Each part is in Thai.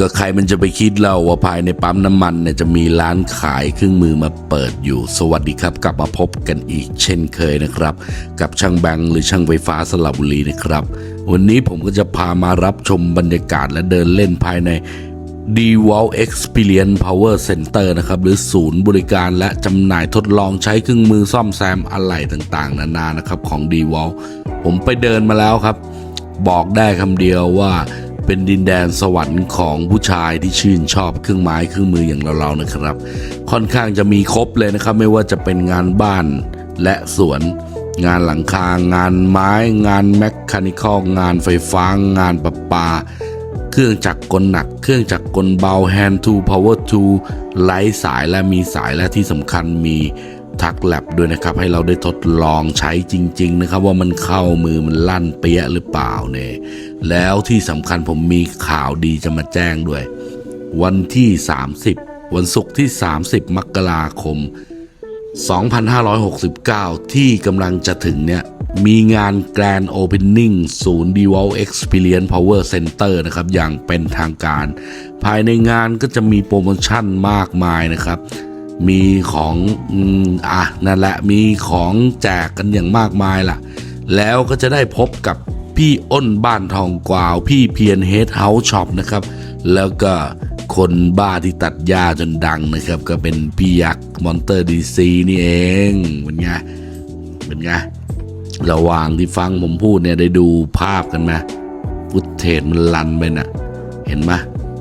ก็ใครมันจะไปคิดเล่าว่าภายในปั๊มน้ำมันเนี่ยจะมีร้านขายเครื่องมือมาเปิดอยู่ สวัสดีครับ กลับมาพบกันอีกเช่นเคยนะครับ กับช่างแบงค์หรือช่างไฟฟ้าสลับบุรีนะครับ วันนี้ผมก็จะพามารับชมบรรยากาศและเดินเล่นภายใน d w a l Experience Power Center นะครับ หรือศูนย์บริการและจำหน่ายทดลองใช้เครื่องมือซ่อมแซมอะไหล่ต่างๆ นานานะครับของ d w a l ผมไปเดินมาแล้วครับ บอกได้คำเดียวว่า เป็นดินแดนสวรรค์ของผู้ชายที่ชื่นชอบเครื่องไม้เครื่องมืออย่างเราๆนะครับ ค่อนข้างจะมีครบเลยนะครับ ไม่ว่าจะเป็นงานบ้านและสวน งานหลังคางานไม้ งานแมคคานิคอลงานไฟฟ้างานประปา เครื่องจักรกลหนัก เครื่องจักรกลเบา hand to power to ไร้สายและมีสายและที่สำคัญมี ทักแลบด้วยนะครับ ให้เราได้ทดลองใช้จริง ๆ นะครับ ว่ามันเข้ามือมันลั่นเปี้ยหรือเปล่าเนี่ยแล้วที่สำคัญผมมีข่าวดีจะมาแจ้งด้วย วันที่ 30 วันศุกร์ที่ 30 มกราคม 2569 ที่กำลังจะถึงเนี่ยมีงาน Grand Opening ศูนย์ d w a l Experience Power Center นะครับ อย่างเป็นทางการ ภายในงานก็จะมีโปรโมชั่นมากมายนะครับ มีของอืมอะนั่นแหละมีของแจกกันอย่างมากมายล่ะ แล้วก็จะได้พบกับพี่อ้นบ้านทองกวาว พี่เพียนเฮดเฮาส์ช็อปนะครับ แล้วก็คนบ้าที่ตัดหญ้าจนดังนะครับ ก็เป็นพี่ยักษ์มอนเตอร์ดีซีนี่เองเป็นไงเป็นไงระหว่างที่ฟังผมพูดเนี่ยได้ดูภาพกันไหมฟุตเทจมันลันไปน่ะ เห็นไหม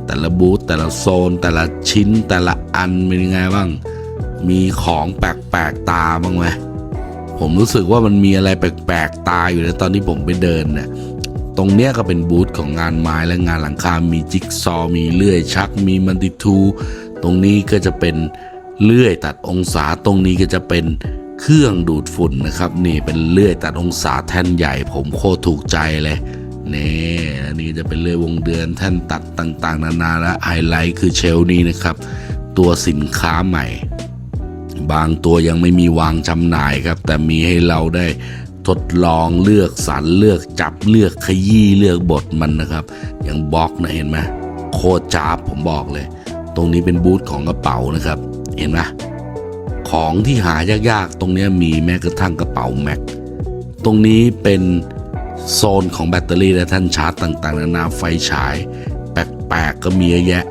แต่ละบูธแต่ละโซน แต่ละชิ้นแต่ละอันเป็นยังไงบ้าง มีของแปลกๆตาบ้างไหมผมรู้สึกว่ามันมีอะไรแปลกๆตาอยู่นะตอนที่ผมไปเดินเนี่ยตรงเนี้ยก็เป็นบูธของงานไม้และงานหลังคา มีจิ๊กซอว์มีเลื่อยชัก มีมันติทู ตรงนี้ก็จะเป็นเลื่อยตัดองศา ตรงนี้ก็จะเป็นเครื่องดูดฝุ่นนะครับ นี่เป็นเลื่อยตัดองศาแท่นใหญ่ ผมโคตรถูกใจเลย นี่อันนี้จะเป็นเลยวงเดือนแท่นตัดต่างๆ นานาและไฮไลท์คือเชลนี้นะครับ ตัวสินค้าใหม่ บางตัวยังไม่มีวางจำหน่ายครับ แต่มีให้เราได้ทดลองเลือกสรรเลือกจับเลือกขยี้เลือกบทมันนะครับอย่างบล็อกนะเห็นไหมโคตรจ้าบผมบอกเลย ตรงนี้เป็นบูธของกระเป๋านะครับ เห็นไหมของที่หายากๆ ตรงนี้มีแม้กระทั่งกระเป๋าแม็กตรงนี้เป็น โซนของแบตเตอรี่และท่านชาร์จต่างๆนานาไฟฉาย แปลกๆก็มีเยอะแยะ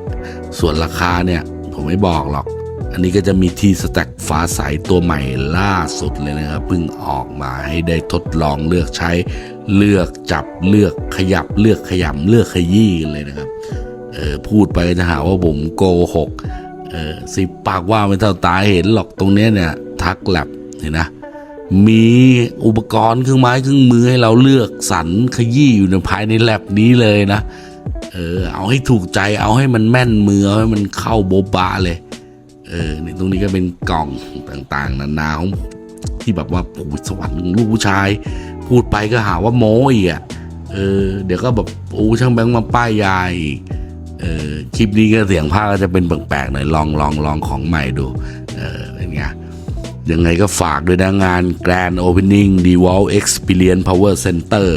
ส่วนราคาเนี่ย ผมไม่บอกหรอก อันนี้ก็จะมีทีสแต็กฟ้าใสตัวใหม่ล่าสุดเลยนะครับเพิ่งออกมาให้ได้ทดลองเลือกใช้ เลือกจับเลือกขยับเลือกขยำเลือกขยี้เลยนะครับเออพูดไปจะหาว่าผมโกหกเออสิปากว่าไม่เท่าตาเห็นหรอกตรงเนี้ยเนี่ยทักแลบเห็นนะ มีอุปกรณ์เครื่องไม้เครื่องมือให้เราเลือกสรรขยี้อยู่ในภายในแลบนี้เลยนะ เออ เอาให้ถูกใจเอาให้มันแม่นมือเอาให้มันเข้าโบบาเลย เออนี่ตรงนี้ก็เป็นกล่องต่างๆ นานาของที่แบบว่าโอ้สวรรค์ลูกผู้ชาย พูดไปก็หาว่าโม้อีกอะเออ เดี๋ยวก็แบบโอ้ช่างแบงค์มาป้ายยาอีกเออคลิปนี้ก็เสียงภาคก็จะเป็นแปลกๆหน่อยลองลองลองของใหม่ดู เออเป็นไง ยังไงก็ฝากด้วยนะงาน Grand Opening d e w a l Experience Power Center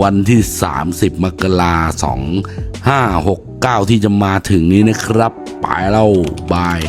วันที่ 30 มกราคม2569 ที่จะมาถึงนี้นะครับ ไปแล้วบาย